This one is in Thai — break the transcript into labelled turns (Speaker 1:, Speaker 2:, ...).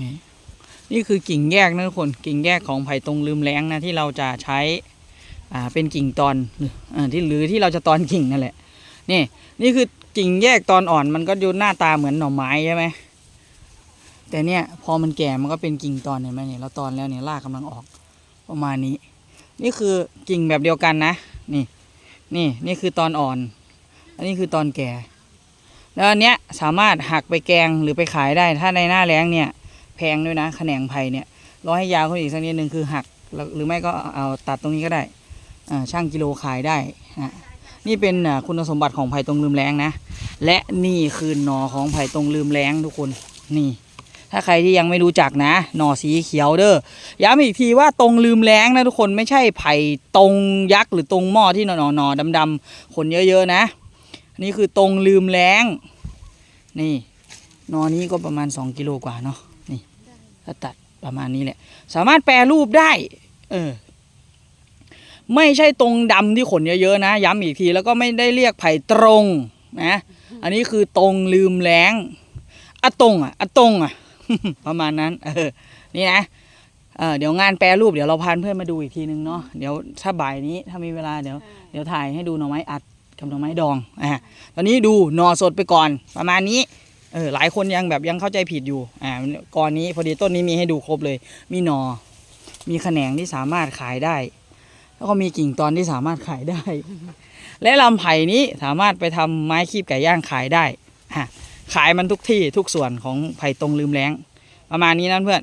Speaker 1: นี่นี่คือกิ่งแยกนะทุกคนกิ่งแยกของไผ่ตรงลืมแรงนะที่เราจะใช้อ่าเป็นกิ่งตอนหรืออ่าที่หรือที่เราจะตอนกิ่งนั่นแหละนี่นี่คือกิ่งแยกตอนอ่อนมันก็ดูหน้าตาเหมือนหน่อไม้ใช่ไหมแต่เนี่ยพอมันแก่มันก็เป็นกิ่งตอนเห็นไหมเนี่ยเราตอนแล้วเนี่ยรากกำลังออกประมาณนี้ นี่คือกิ่งแบบเดียวกันนะ นี่ นี่นี่คือตอนอ่อน อันนี้คือตอนแก่ แล้วอันเนี้ยสามารถหักไปแกงหรือไปขายได้ถ้าในหน้าแล้งเนี่ย แพงด้วยนะแขนงไผ่เนี่ยรอให้ยาวขึ้นอีกสักนิดนึงคือหักหรือไม่ก็เอาตัดตรงนี้ก็ได้ช่างกิโลขายได้นะนี่เป็นคุณสมบัติของไผ่ตรงลืมแรงนะ และนี่คือหน่อของไผ่ตรงลืมแรงทุกคนนี่ ถ้าใครที่ยังไม่รู้จักนะ หน่อสีเขียวเด้อย้ำอีกทีว่าตรงลืมแรงนะทุกคนไม่ใช่ไผ่ตรงยักษ์หรือตรงหม้อที่หน่อหน่อดำๆขนเยอะๆนะ นี่คือตรงลืมแรงนี่หนอนี้ก็ประมาณ 2 กิโลกว่าเนาะ นี่ถ้าตัดประมาณนี้แหละ สามารถแปรรูปได้ เออ ไม่ใช่ตรงดำที่ขนเยอะๆนะ ย้ำอีกทีแล้วก็ไม่ได้เรียกไผ่ตรงนะ อันนี้คือตรงลืมแรงอะตรงอะอะตรงอะ ประมาณนั้น เออ นี่นะเออเดี๋ยวงานแปรรูปเดี๋ยวเราพาเพื่อนมาดูอีกทีนึงเนาะเดี๋ยวถ้าบ่ายนี้ถ้ามีเวลาเดี๋ยวเดี๋ยวถ่ายให้ดูหน่อไม้อัดกับหน่อไม้ดองอ่าตอนนี้ดูหน่อสดไปก่อนประมาณนี้ เออหลายคนยังแบบยังเข้าใจผิดอยู่ อ่าก่อนนี้พอดีต้นนี้มีให้ดูครบเลย มีหนอ มีแขนงที่สามารถขายได้ แล้วก็มีกิ่งตอนที่สามารถขายได้ และลำไผ่นี้สามารถไปทำไม้คีบไก่ย่างขายได้ฮะขายมันทุกที่ทุกส่วนของไผ่ตรงลืมแรงประมาณนี้นั่นเพื่อน